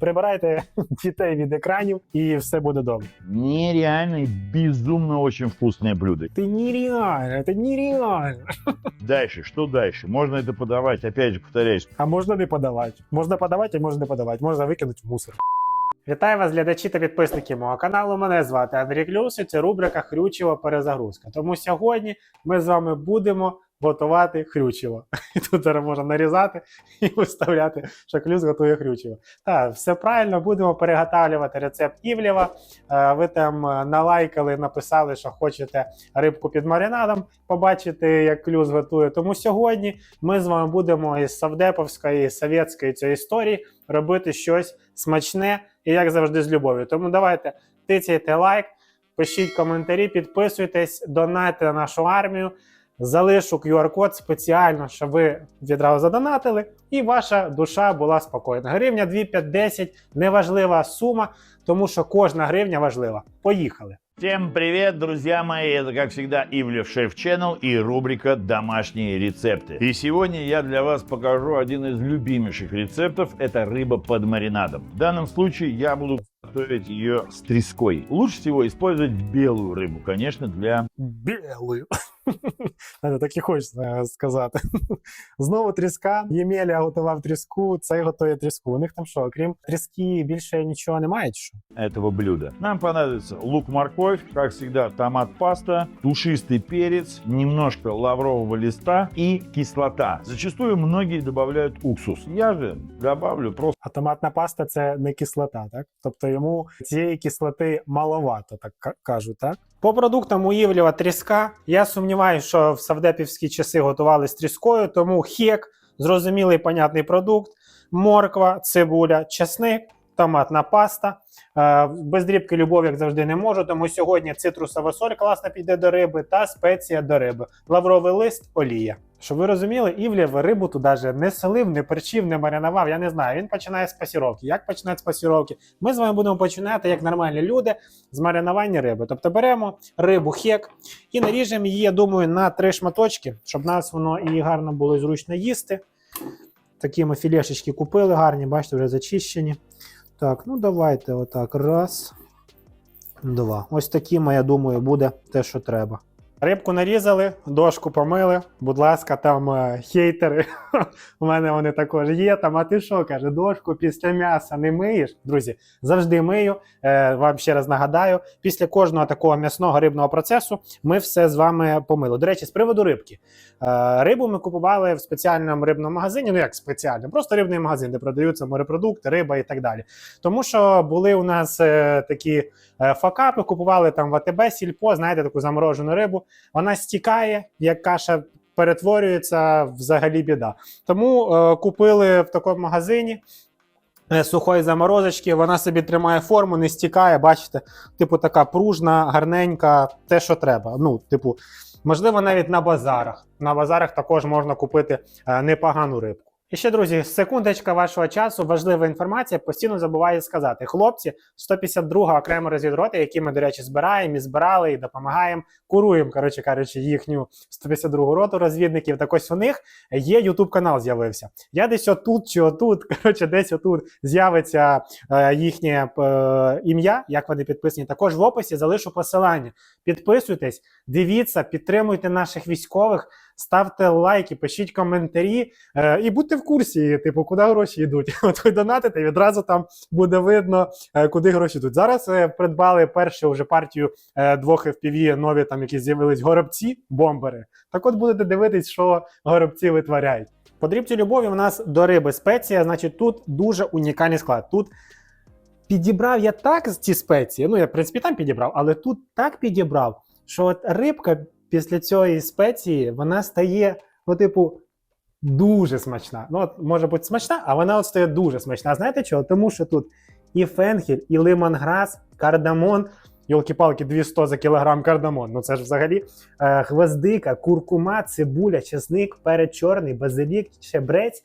Прибирайте дітей від екранів і все буде добре. Нереально безумно очень вкусное блюдо. Ти нереально, це нереально. Дальше, что дальше? Можно это подавать, опять же, повторяюсь, А можна не подавати. Можна подавати, а можна не подавати. Можна викинути в мусор. Вітаю вас, глядачі та підписники мого каналу. Мене звати Андрій Клюс і це рубрика Хрючева перезагрузка. Тому сьогодні ми з вами будемо готувати хрючево. І тут зараз можна нарізати і виставляти, що клюс готує хрючево. Так, все правильно, будемо переготавлювати рецепт Івлєва. Е, Ви там е, налайкали, написали, що хочете рибку під маринадом побачити, як клюс готує. Тому сьогодні ми з вами будемо із Савдеповської, совєтської цієї історії робити щось смачне і як завжди з любов'ю. Тому давайте тицяйте лайк, пишіть коментарі, підписуйтесь, донайте на нашу армію. Залишу QR-код спеціально, щоб ви відразу задонатили, і ваша душа була спокійна. Гривня 2, 5, 10 – неважлива сума, тому що кожна гривня важлива. Поїхали! Всем привет, друзья мои! Это, как всегда, Ивлев Шеф Channel и рубрика «Домашние рецепты». И сегодня я для вас покажу один из любимейших рецептов – это рыба под маринадом. В данном случае я буду готовить ее с треской. Лучше всего использовать белую рыбу, конечно, для... Білою. Знаєте, Так і хочеться е, сказати. Знову тріска. Ємеля готував тріску, цей готує тріску. У них там що, окрім тріски, більше нічого немає? чи Що? этого блюда. Нам понадобится лук-морковь, как всегда томат-паста, душистый перец, немножко лаврового листа и кислота. Зачастую многие добавляют уксус. Я же добавлю просто А томатна паста це не кислота, так? Тобто йому цієї кислоти маловато, так ка- кажуть, так? По продуктам у тріска. Я сумніваюся, що в савдепівські часи готували тріскою, тому хек, зрозумілий понятний продукт, морква, цибуля, чесник, томатна паста. Е, Без дрібки любов, як завжди, не можу, тому сьогодні цитрусова соль класно піде до риби та спеція до риби. Лавровий лист, олія. Щоб ви розуміли, Івлєв рибу тут даже не солив, не перчив, не маринував. Я не знаю. Він починає з пасіровки. Як починати з пасіровки? Ми з вами будемо починати як нормальні люди з маринування риби. Тобто беремо рибу хек і наріжемо її, я думаю, на три шматочки, щоб нас воно і гарно було зручно їсти. Такі ми філешечки купили гарні, бачите, вже зачищені. Так, ну давайте отак. Раз, два. Ось такими, я думаю, буде те, що треба. Рибку нарізали, дошку помили. Будь ласка, там е, хейтери. У мене вони також є. Там, а ти що каже, дошку після м'яса не миєш? Друзі, завжди мию. Е, вам ще раз нагадаю, після кожного такого м'ясного рибного процесу ми все з вами помили. До речі, з приводу рибки. Е, рибу ми купували в спеціальному рибному магазині. Ну як спеціально, просто рибний магазин, де продаються морепродукти, риба і так далі. Тому що були у нас е, такі е, факапи, купували там в АТБ, сільпо, знаєте, таку заморожену рибу. Вона стікає, як каша перетворюється взагалі біда. Тому е, купили в такому магазині. е, Сухої заморозочки, вона собі тримає форму, не стікає, бачите, типу така пружна, гарненька, те, що треба. Ну, типу, можливо, навіть на базарах. На базарах також можна купити е, непогану рибку. І ще, друзі, секундочка вашого часу, важлива інформація. Постійно забуваю сказати. Хлопці 152-го окремо розвідроти, які ми, до речі, збираємо і збирали, і допомагаємо, куруємо, коротше кажучи, їхню 152 роту розвідників. Так ось у них є YouTube канал з'явився. Я десь отут чи отут, коротше, десь отут з'явиться е, їхнє е, ім'я, як вони підписані. Також в описі залишу посилання. Підписуйтесь, дивіться, підтримуйте наших військових. Ставте лайки, пишіть коментарі е, і будьте в курсі, типу, куди гроші йдуть. От ви донатите, і відразу там буде видно, е, куди гроші йдуть. Зараз е, придбали першу вже партію е, двох FPV нові, там які з'явились горобці, бомбери. Так от будете дивитись, що горобці витворяють. По дрібці любові у нас до риби спеція, значить, тут дуже унікальний склад. Тут підібрав я так ці спеції. Ну, я, в принципі, там підібрав, але тут так підібрав, що от рибка після цієї спеції вона стає, ну, типу, дуже смачна. Ну, от може бути смачна, а вона от стає дуже смачна. Знаєте чого? Тому що тут і фенхель, і лимонграс, кардамон. Йолки-палки, 200 за кілограм кардамон. Ну це ж взагалі е, гвоздика, куркума, цибуля, чесник, перець чорний, базилік, чебрець,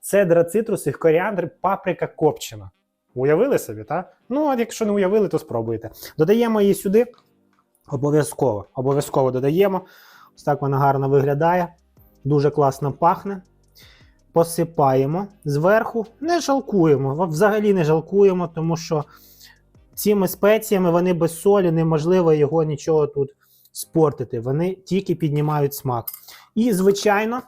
цедра цитрусів, коріандр, паприка копчена. Уявили собі, так? Ну, а якщо не уявили, то спробуйте. Додаємо її сюди. Обов'язково. Обов'язково додаємо. Ось так вона гарно виглядає. Дуже класно пахне. посипаємо зверху. Не жалкуємо, взагалі не жалкуємо, тому що цими спеціями вони без солі, неможливо його нічого тут спортити. Вони тільки піднімають смак. І, звичайно,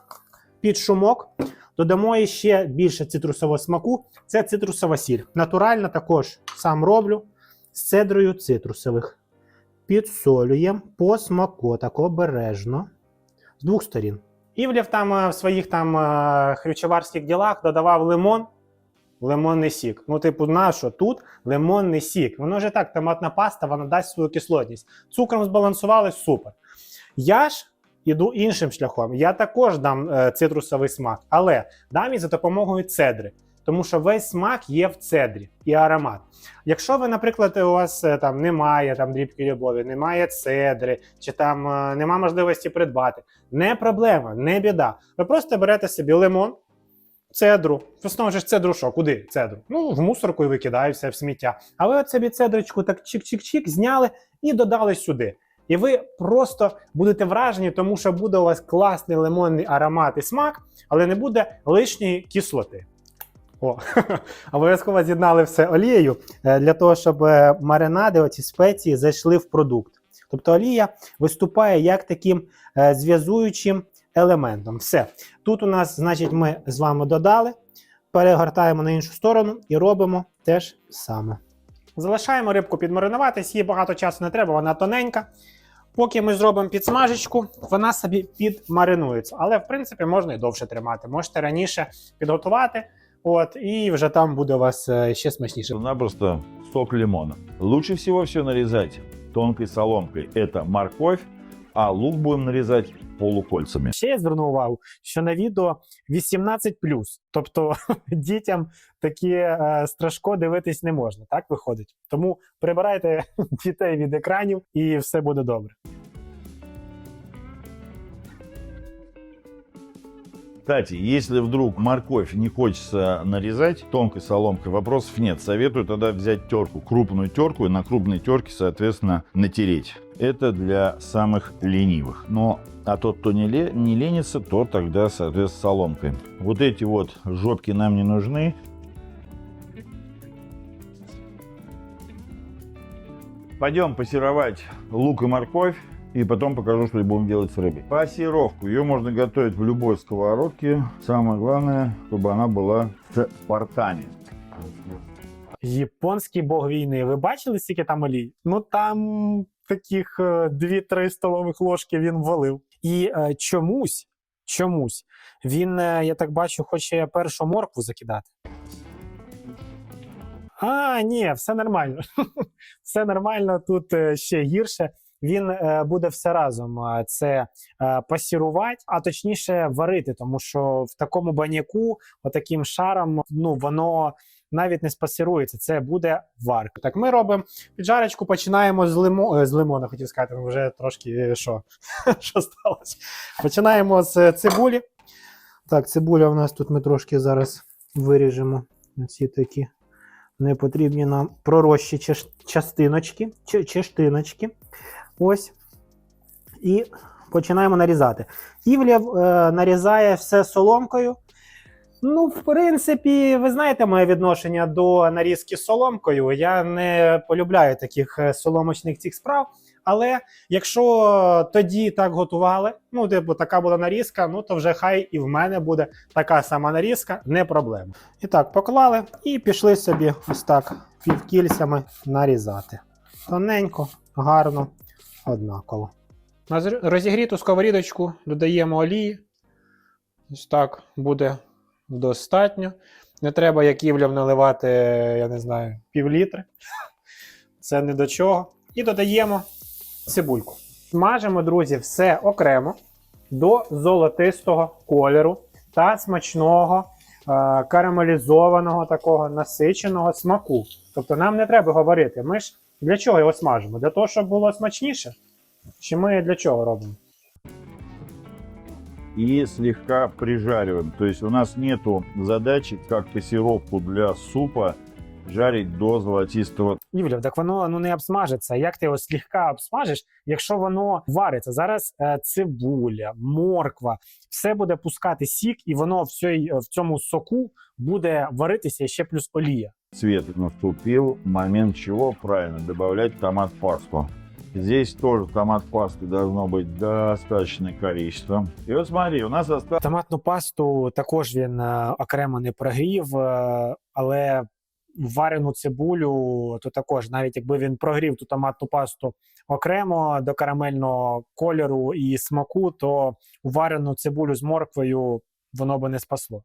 під шумок додамо ще більше цитрусового смаку. Це цитрусова сіль. Натурально також сам роблю з цедрою цитрусових. Підсолюємо по смаку, так обережно. З двох сторін. Івлів там е, в своїх там е, хрючеварських ділах додавав лимон, лимонний сік. Ну, типу, на що тут лимонний сік? Воно вже так, томатна паста, вона дасть свою кислотність. Цукром збалансували супер. Я ж іду іншим шляхом. Я також дам е, цитрусовий смак, але дам і за допомогою цедри. Тому що весь смак є в цедрі і аромат. Якщо ви, наприклад, у вас е, там немає там дрібки любові, немає цедри, чи там е, нема можливості придбати, не проблема, не біда. Ви просто берете собі лимон, цедру. В основному ж цедру що? Куди цедру? Ну, в мусорку і викидають все в сміття. А ви от собі цедрочку так чик-чик-чик зняли і додали сюди. І ви просто будете вражені, тому що буде у вас класний лимонний аромат і смак, але не буде лишньої кислоти. О, обов'язково з'єднали все олією е, для того, щоб е, маринади, оці спеції зайшли в продукт. Тобто олія виступає як таким е, зв'язуючим елементом. Все. Тут у нас, значить, ми з вами додали, перегортаємо на іншу сторону і робимо те ж саме. Залишаємо рибку підмаринуватись, їй багато часу не треба, вона тоненька. Поки ми зробимо підсмажечку, вона собі підмаринується. Але, в принципі, можна і довше тримати. Можете раніше підготувати, от, і вже там буде у вас е, ще смачніше. Напросто сок лимона. Лучше всего все нарезать тонкой соломкой. Это морковь, а лук будем нарезать полукольцами. Ще я звернув увагу, що на відео 18+, тобто дітям такі е, страшко дивитись не можна, так виходить. Тому прибирайте дітей від екранів і все буде добре. Кстати, если вдруг морковь не хочется нарезать тонкой соломкой, вопросов нет. Советую тогда взять терку, крупную терку и на крупной терке, соответственно, натереть. Это для самых ленивых. Но а тот, кто не, ле- не ленится, то тогда, соответственно, соломкой. Вот эти вот жопки нам не нужны. Пойдем пассеровать лук и морковь. И потом покажу, что будем делать с рыбой. Пассировку. Ее можно готовить в любой сковородке. Самое главное, чтобы она была с портами. Японський бог війни. Ви бачили, скільки там олій? Ну там таких 2-3 столових ложки він ввалив. І е, чомусь, чомусь він, е, я так бачу, хоче першу моркву закидати. А, ні, все нормально. все нормально, тут е, ще гірше. Він е, буде все разом е, це е, пасірувати, а точніше варити, тому що в такому баняку, отаким шаром, ну воно навіть не спасирується. Це буде варка. Так, ми робимо піджарочку, починаємо з лимо, з лимона, хотів сказати, ну, вже трошки що, що сталося. Починаємо з цибулі. Так, цибуля у нас тут ми трошки зараз виріжемо ці такі непотрібні нам пророщі частиночки, чештиночки. Ось. І починаємо нарізати. Івлів е, нарізає все соломкою. Ну, в принципі, ви знаєте моє відношення до нарізки соломкою. Я не полюбляю таких е, соломочних цих справ. Але якщо тоді так готували, ну, типу, така була нарізка, ну то вже хай і в мене буде така сама нарізка, не проблема. І так, поклали і пішли собі ось так півкільцями нарізати. Тоненько, гарно, однаково. На розігріту сковорідочку додаємо олії. Ось так буде достатньо. Не треба, як івлям, наливати, я не знаю, пів літри. Це не до чого. І додаємо цибульку. Смажимо, друзі, все окремо до золотистого кольору та смачного е, карамелізованого такого насиченого смаку. Тобто нам не треба говорити. Ми ж для чого його смажимо? Для того, щоб було смачніше? Чи ми для чого робимо? И слегка прижариваем. То есть у нас нету задачи, как пассировку для супа, жарить до золотистого Івлів, так воно ну не обсмажиться. Як ти його слегка обсмажиш, якщо воно вариться? Зараз е, цибуля, морква, все буде пускати сік, і воно в, цій, в цьому соку буде варитися і ще плюс олія. Цвета наступил момент чего правильно добавлять томат пасту. Здесь тоже томат пасты должно быть достаточное количество. И вот смотри, у нас осталось Томатну пасту також він е, окремо не прогрів, е, але варену цибулю, то також, навіть якби він прогрів ту томатну пасту окремо до карамельного кольору і смаку, то варену цибулю з морквою воно би не спасло.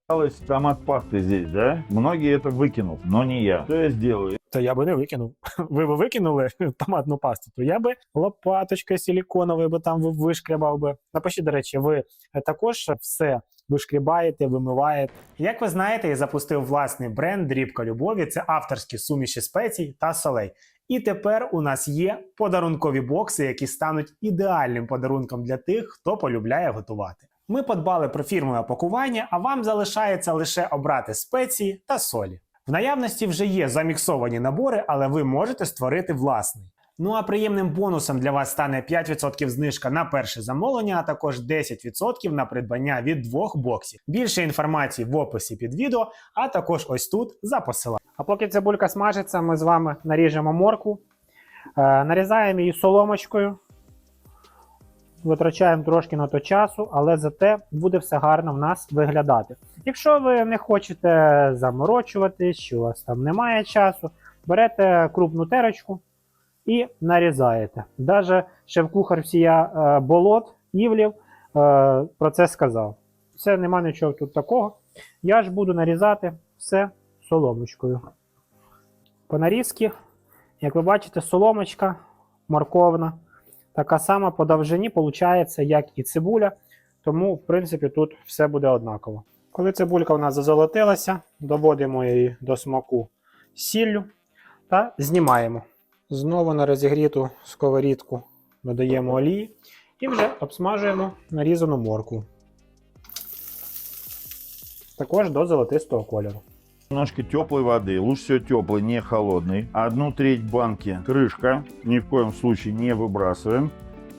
томат пасты здесь, да? Многие это выкинут, но не я. Что я сделаю? То я би не викинув. Ви би викинули томатну пасту, то я би лопаточкою силіконовою би там ви- вишкрябав би. Напишіть, до речі, ви також все вишкрібаєте, вимиваєте. Як ви знаєте, я запустив власний бренд Дрібка любові. Це авторські суміші спецій та солей. І тепер у нас є подарункові бокси, які стануть ідеальним подарунком для тих, хто полюбляє готувати. Ми подбали про фірмове пакування, а вам залишається лише обрати спеції та солі. В наявності вже є заміксовані набори, але ви можете створити власний. Ну а приємним бонусом для вас стане 5% знижка на перше замовлення, а також 10% на придбання від двох боксів. Більше інформації в описі під відео, а також ось тут за посиланням. А поки цибулька смажиться, ми з вами наріжемо морку, е, нарізаємо її соломочкою. Витрачаємо трошки на то часу, але зате буде все гарно в нас виглядати. Якщо ви не хочете заморочуватись, що у вас там немає часу, берете крупну терочку і нарізаєте. Даже шеф-кухар всія е, болот, Івлів е, про це сказав. Це нема нічого тут такого. Я ж буду нарізати все соломочкою. По нарізки, як ви бачите, соломочка морковна. Така сама по довжині, виходить, як і цибуля. Тому, в принципі, тут все буде однаково. Коли цибулька у нас зазолотилася, доводимо її до смаку сіллю та знімаємо. Знову на розігріту сковорідку додаємо олії і вже обсмажуємо нарізану моркву. Також до золотистого кольору. Немножко теплой воды, лучше всего теплой, не холодной. Одну треть банки крышка, ни в коем случае не выбрасываем.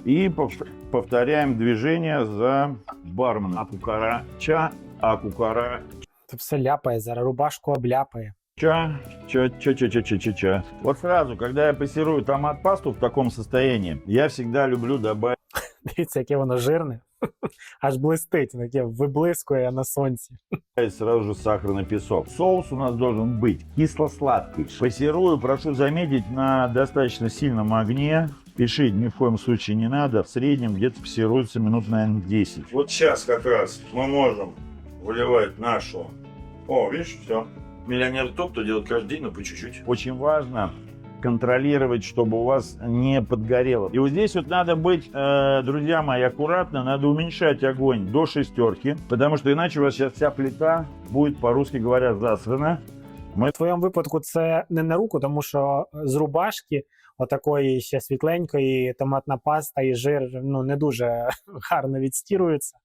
И пов- повторяем движение за барменом. Акукара, ча, акукара, Це все ляпає, зараз рубашку обляпає. Ча, ча, ча, ча, ча, ча, ча, ча. Вот сразу, когда я пассирую томат-пасту в таком состоянии, я всегда люблю добавить Дивіться, яке воно жирне. Аж блистить, таке виблискує на сонці. сразу же сахарный песок. Соус у нас должен быть кисло-сладкий. Пассирую, прошу заметить, на достаточно сильном огне. Пишить ни в коем случае не надо. В среднем где-то пассируется минут, наверное, 10. Вот сейчас как раз мы можем выливать нашу... О, видишь, все. Миллионер топ, кто делает каждый день, но по чуть-чуть. Очень важно контролировать, чтобы у вас не подгорело. И вот здесь вот надо быть, э, друзья мои, аккуратно, надо уменьшать огонь до шестерки, потому что иначе у вас сейчас вся плита будет, по-русски говоря, засрана. В твоєму випадку це не на руку, тому що з рубашки, отакої ще світленької, томатна паста і жир ну, не дуже гарно відстіруються.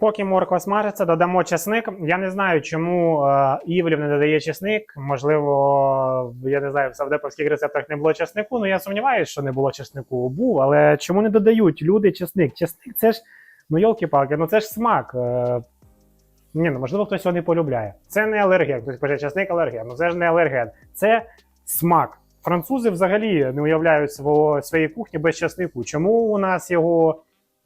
Поки морква смажиться, додамо чесник. Я не знаю, чому е, Івлів не додає чесник. Можливо, я не знаю, в савдеповських рецептах не було чеснику. Ну я сумніваюся, що не було чеснику. Був, але чому не додають люди чесник? Чесник це ж, ну йолки-палки, ну це ж смак. Е, ні, ну можливо, хтось його не полюбляє. Це не алерген. Хтось пише часник алерген. Ну це ж не алерген. Це смак. Французи взагалі не уявляють свого, своєї кухні без часнику. Чому у нас його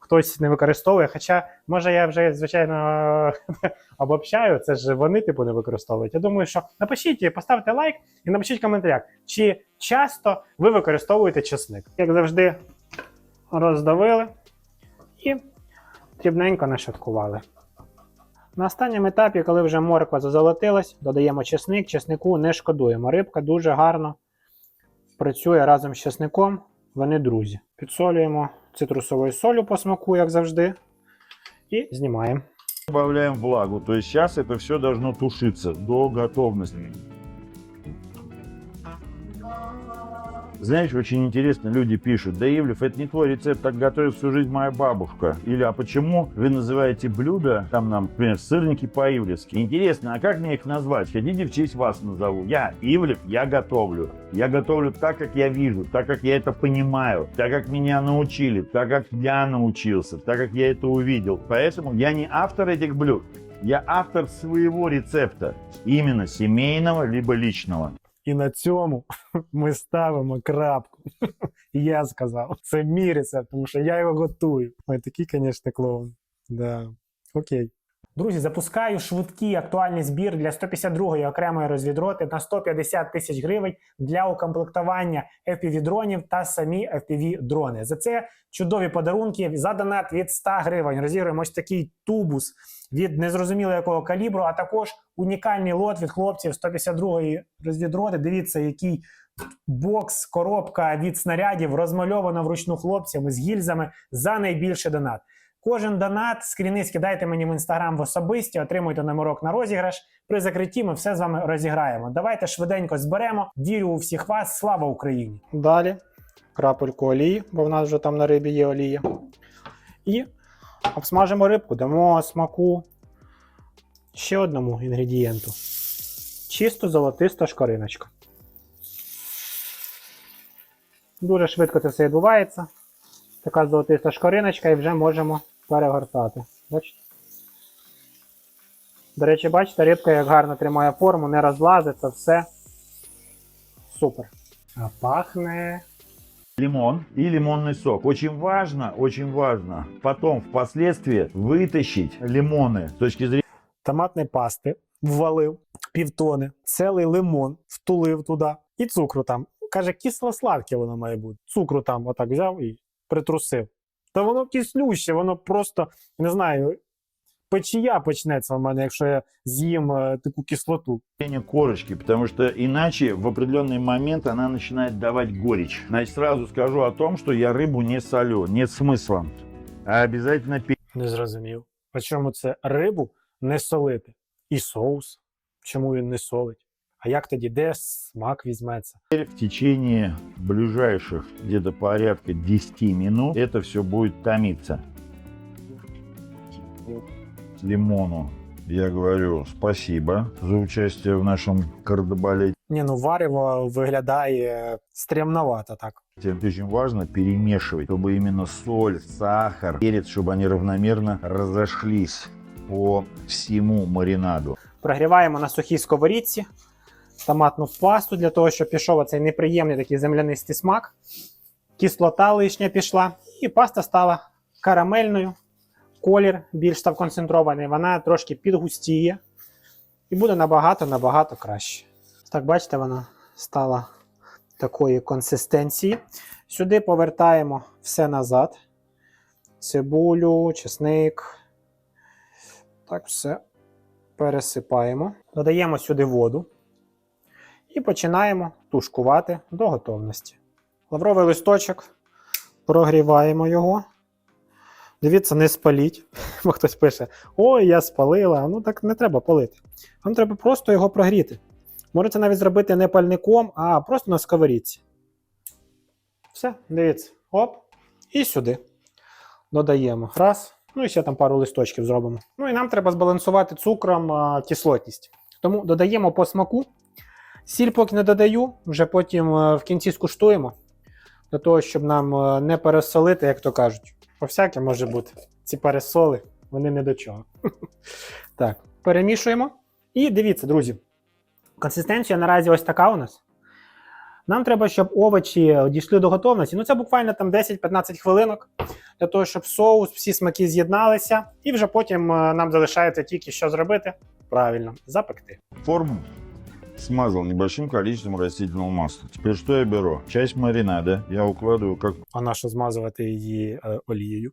хтось не використовує? Хоча, може, я вже, звичайно, обобщаю, це ж вони типу не використовують. Я думаю, що напишіть, поставте лайк і напишіть коментарях, чи часто ви використовуєте часник. Як завжди, роздавили і дрібненько нашаткували. На останньому етапі, коли вже морква зазолотилась, додаємо чесник. Чеснику не шкодуємо. Рибка дуже гарно працює разом з чесником. Вони друзі. Підсолюємо цитрусовою солью по смаку, як завжди. І знімаємо. Добавляем влагу, то есть сейчас это все должно тушиться до готовности. Знаешь, очень интересно, люди пишут, да, Ивлев, это не твой рецепт, так готовит всю жизнь моя бабушка. Или, а почему вы называете блюдо, там, нам, например, сырники по-ивлевски? Интересно, а как мне их назвать? Хотите, в честь вас назову? Я Ивлев, я готовлю. Я готовлю так, как я вижу, так, как я это понимаю, так, как меня научили, так, как я научился, так, как я это увидел. Поэтому я не автор этих блюд. Я автор своего рецепта, именно семейного либо личного. І на цьому ми ставимо крапку. Я сказав, це мій рецепт, тому що я його готую. Ой, такий, звісно, клоун. Да. Окей. Друзі, запускаю швидкий актуальний збір для 152-ї окремої розвідроти на 150 тисяч гривень для укомплектування FPV-дронів та самі FPV-дрони. За це чудові подарунки. За донат від 100 гривень розіграємо ось такий тубус від незрозуміло якого калібру, а також унікальний лот від хлопців 152-ї розвідроти. Дивіться, який бокс, коробка від снарядів розмальовано вручну хлопцями з гільзами за найбільший донат. Кожен донат, скріни скидайте мені в інстаграм в особисті, отримуйте номерок на розіграш. При закритті ми все з вами розіграємо. Давайте швиденько зберемо. Вірю у всіх вас. Слава Україні! Далі крапельку олії, бо в нас вже там на рибі є олія. І обсмажимо рибку, дамо смаку ще одному інгредієнту. Чисто золотиста шкариночка. Дуже швидко це все відбувається. Така золотиста шкариночка і вже можемо перегортати. Бачите? До речі, бачите, рибка як гарно тримає форму, не розлазиться, все. Супер. А пахне лимон и лимонный сок. Очень важно, очень важно потом впоследствии вытащить лимоны с точки зрения Томатної пасти ввалив півтони, цілий лимон втулив туди і цукру там. Каже, кисло-сладке воно має бути. Цукру там отак взяв і притрусив. Та воно кислюще, воно просто не знаю. Печія почнеться в мене, якщо я з'їм е, таку кислоту. корочки, потому что иначе в определенный момент она начинает давать горечь. Значит, сразу скажу о том, что я рыбу не солю, нет смысла. А обязательно Не зрозумів. А чому це рибу не солити? І соус. Чому він не солить? А як тоді де смак візьметься? в течение ближайших где-то порядка 10 минут это все будет томиться. Лимону я говорю спасибо за участие в нашем кардебалете. Ні, ну варево виглядає стрімновато так. Это очень важно перемешивать, чтобы именно соль, сахар, перец, чтобы они равномерно разошлись по всему маринаду. Прогріваємо на сухій сковорідці томатну пасту для того, щоб пішов оцей неприємний такий землянистий смак. Кислота лишня пішла, і паста стала карамельною. Колір більш став концентрований, вона трошки підгустіє і буде набагато-набагато краще. Так, бачите, вона стала такої консистенції. Сюди повертаємо все назад. Цибулю, чесник. Так, все пересипаємо. Додаємо сюди воду і починаємо тушкувати до готовності. Лавровий листочок, прогріваємо його. Дивіться, не спаліть. Бо хтось пише: Ой, я спалила. Ну так не треба палити. Вам треба просто його прогріти. Можете навіть зробити не пальником, а просто на сковорідці. Все, дивіться. Оп. І сюди. Додаємо. Раз. Ну і ще там пару листочків зробимо. Ну і нам треба збалансувати цукром а, кислотність. Тому додаємо по смаку. Сіль поки не додаю, вже потім е, в кінці скуштуємо. Для того, щоб нам е, не пересолити, як то кажуть. По всяке може бути. Ці пересоли, вони не до чого. Так, перемішуємо. І дивіться, друзі. Консистенція наразі ось така у нас. Нам треба, щоб овочі дійшли до готовності. Ну, це буквально там 10-15 хвилинок для того, щоб соус, всі смаки з'єдналися, і вже потім е, нам залишається тільки що зробити. Правильно, запекти. Форму смазал небольшим количеством растительного масла. Теперь что я беру? Часть маринада я укладываю как А на що змазувати її е, олією,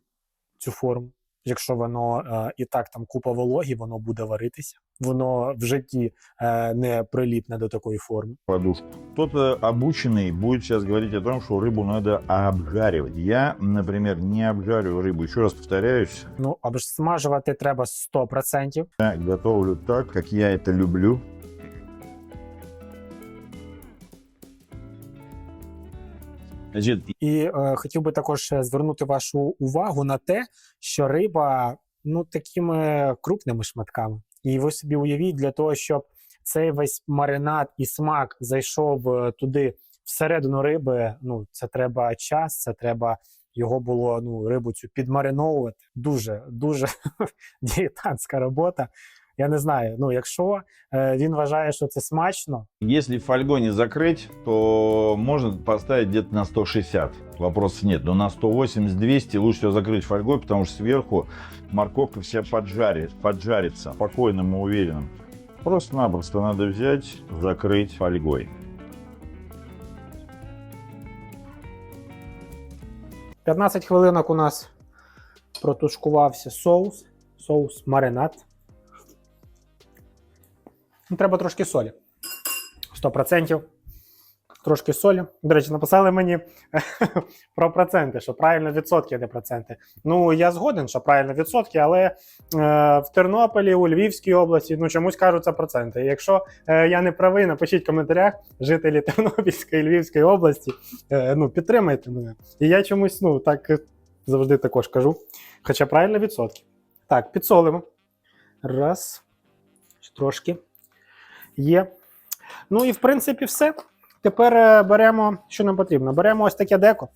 цю форму? Якщо воно е, і так там купа вологі, воно буде варитися. Воно в житті е, не приліпне до такої форми. подушку. Кто-то обученный будет сейчас говорить о том, что рыбу надо обжаривать. Я, например, не обжариваю рыбу. Еще раз повторяюсь, Ну, або ж смажувати треба 100%. я готовлю так, как я это люблю. І е, хотів би також звернути вашу увагу на те, що риба ну такими крупними шматками. І ви собі уявіть, для того, щоб цей весь маринад і смак зайшов е, туди всередину риби. Ну це треба час, це треба його було ну рибу цю підмариновувати. Дуже дуже дієтантська робота. Я не знаю. Ну, якщо він вважає, що це смачно, если фольгой не закрыть, то можно поставить где-то на 160. Вопросов нет. Но на 180-200 лучше всего закрыть фольгой, потому что сверху морковка вся поджарит, поджарится. Спокойным и уверенным. Просто-напросто надо взять, закрыть фольгой. 15 хвилинок у нас протушкувався соус, соус маринад. Ну, Треба трошки солі. 100%. Трошки солі. До речі, написали мені про проценти, що правильно відсотки, а не проценти. Ну, я згоден, що правильно відсотки, але е, в Тернополі, у Львівській області, ну чомусь кажуть це проценти. Якщо е, я не правий, напишіть в коментарях жителі Тернопільської Львівської області. Е, ну, підтримайте мене. І я чомусь, ну, так завжди також кажу. Хоча правильно відсотки. Так, підсолимо. Раз. Трошки. Є. Ну і в принципі все. Тепер е, беремо, що нам потрібно. Беремо ось таке деко.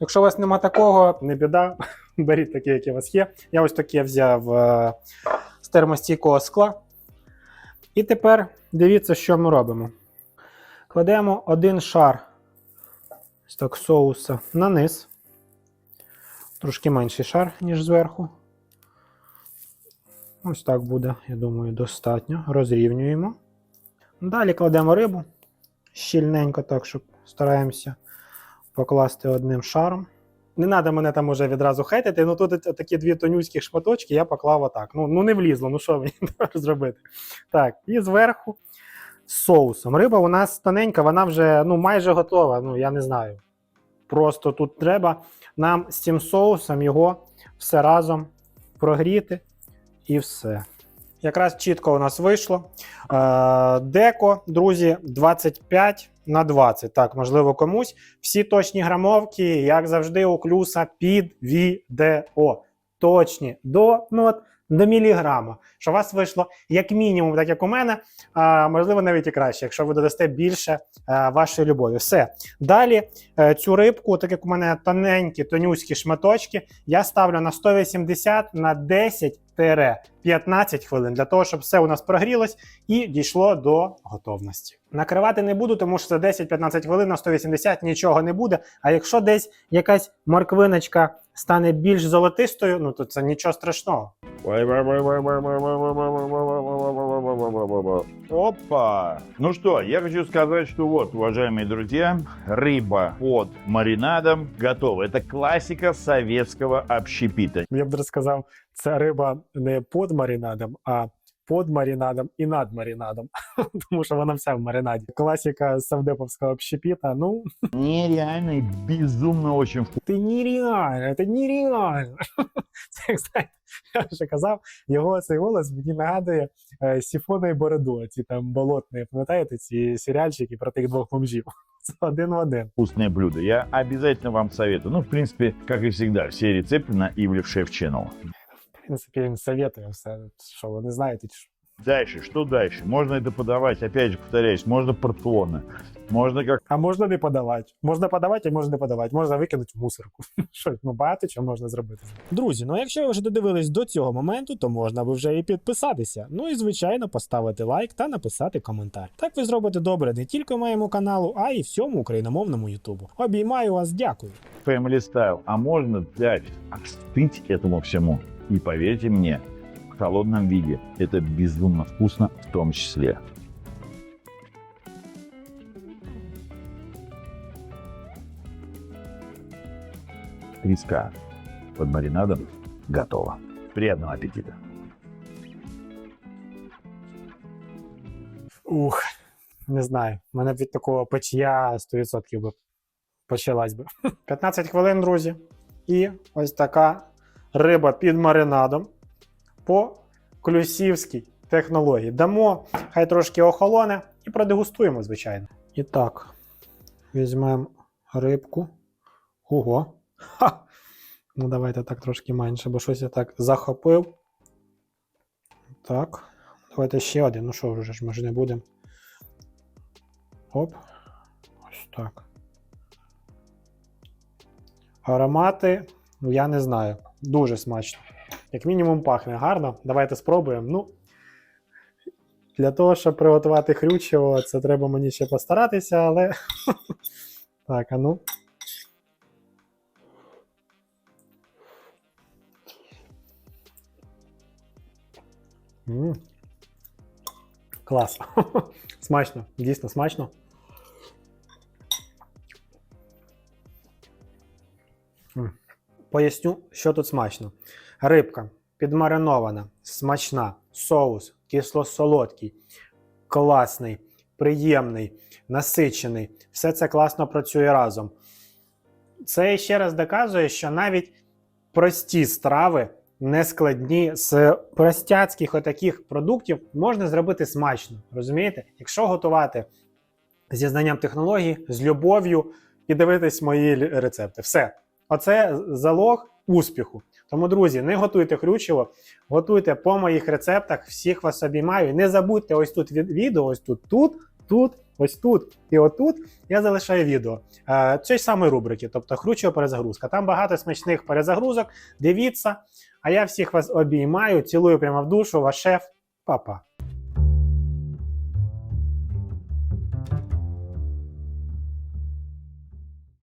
Якщо у вас нема такого, не біда. Беріть таке, яке у вас є. Я ось таке взяв е, з термостійкого скла. І тепер дивіться, що ми робимо. Кладемо один шар ось так соуса на низ. Трошки менший шар, ніж зверху. Ось так буде, я думаю, достатньо. Розрівнюємо. Далі кладемо рибу щільненько, так, щоб стараємося покласти одним шаром. Не треба мене там уже відразу хейтити, ну тут такі дві тонюські шматочки я поклав отак. Ну, ну не влізло, ну що мені зробити? Так, і зверху з соусом. Риба у нас тоненька, вона вже ну, майже готова. Ну, я не знаю. Просто тут треба нам з цим соусом його все разом прогріти і все. Якраз чітко у нас вийшло. Е, Деко, друзі, 25 на 20. Так, можливо, комусь. Всі точні грамовки, як завжди, у клюса під відео. Точні до, ну, от, до міліграма. Що у вас вийшло як мінімум, так як у мене, а можливо, навіть і краще, якщо ви додасте більше е, вашої любові. Все. Далі е, цю рибку, так як у мене тоненькі, тонюські шматочки, я ставлю на 180 на 10-15 хвилин для того, щоб все у нас прогрілось і дійшло до готовності. Накривати не буду, тому що за 10-15 хвилин на 180 нічого не буде. А якщо десь якась морквиночка стане більш золотистою, ну то це нічого страшного. Опа! Ну что, я хочу сказать, что вот, уважаемые друзья, рыба под маринадом готова. Это классика советского общепита. Я б розказав, це риба не під маринадом, а під маринадом і над маринадом, тому що вона вся в маринаді. Класика савдеповського общепіта. Ну, Нереально и безумно очень вкусно. Ти нереально, це нереально. Це, як знаєте, я вже казав, його цей голос мені нагадує е, Сіфона і Бороду, ці там болотні, пам'ятаєте, ці серіальчики про тих двох бомжів. Це один в один. Вкусное блюдо. Я обязательно вам советую. Ну, в принципе, как и всегда, все рецепты на Ивлев Шеф Channel В принципі, він советує все, що ви не знаєте. чи що. Дальше, что дальше? Можно это подавать, опять же повторяюсь, можно порционно, можно как А можна не подавати. Можна подавати, а можна не подавати. Можна викинути в мусорку. Що, ну багато чого можна зробити. Друзі, ну якщо ви вже додивились до цього моменту, то можна би вже і підписатися. Ну і звичайно поставити лайк та написати коментар. Так ви зробите добре не тільки моєму каналу, а й всьому україномовному Ютубу. Обіймаю вас, дякую. Family Style. А можно дать остыть этому всему. И поверьте мне, в холодном виде это безумно вкусно в том числе. Треска под маринадом готова. Приятного аппетита! Ух, не знаю. У мене б від такого печія 100% би почалась би. 15 хвилин, друзі. І ось така риба під маринадом по клюсівській технології. Дамо, хай трошки охолоне і продегустуємо, звичайно. І так, візьмемо рибку. Ого. Ха. Ну, давайте так трошки менше, бо щось я так захопив. Так. Давайте ще один. Ну що вже ж, ми ж не будемо. Оп. Ось так. Аромати, ну я не знаю. Дуже смачно. Як мінімум пахне гарно. Давайте спробуємо. Ну, для того, щоб приготувати хрючево, це треба мені ще постаратися, але. Так, а ну. Клас. Смачно, дійсно смачно. Поясню, що тут смачно. Рибка підмаринована, смачна, соус кисло-солодкий, класний, приємний, насичений. Все це класно працює разом. Це ще раз доказує, що навіть прості страви, нескладні, з простяцьких отаких продуктів можна зробити смачно. Розумієте? Якщо готувати зі знанням технологій, з любов'ю і дивитись мої рецепти. Все. Оце залог успіху. Тому, друзі, не готуйте хрючево, готуйте по моїх рецептах, всіх вас обіймаю. Не забудьте ось тут відео, ось тут, тут, тут, ось тут і отут. Я залишаю відео е, цієї самої рубрики, тобто хрючева перезагрузка. Там багато смачних перезагрузок. Дивіться. А я всіх вас обіймаю, цілую прямо в душу, ваш шеф, Па-па.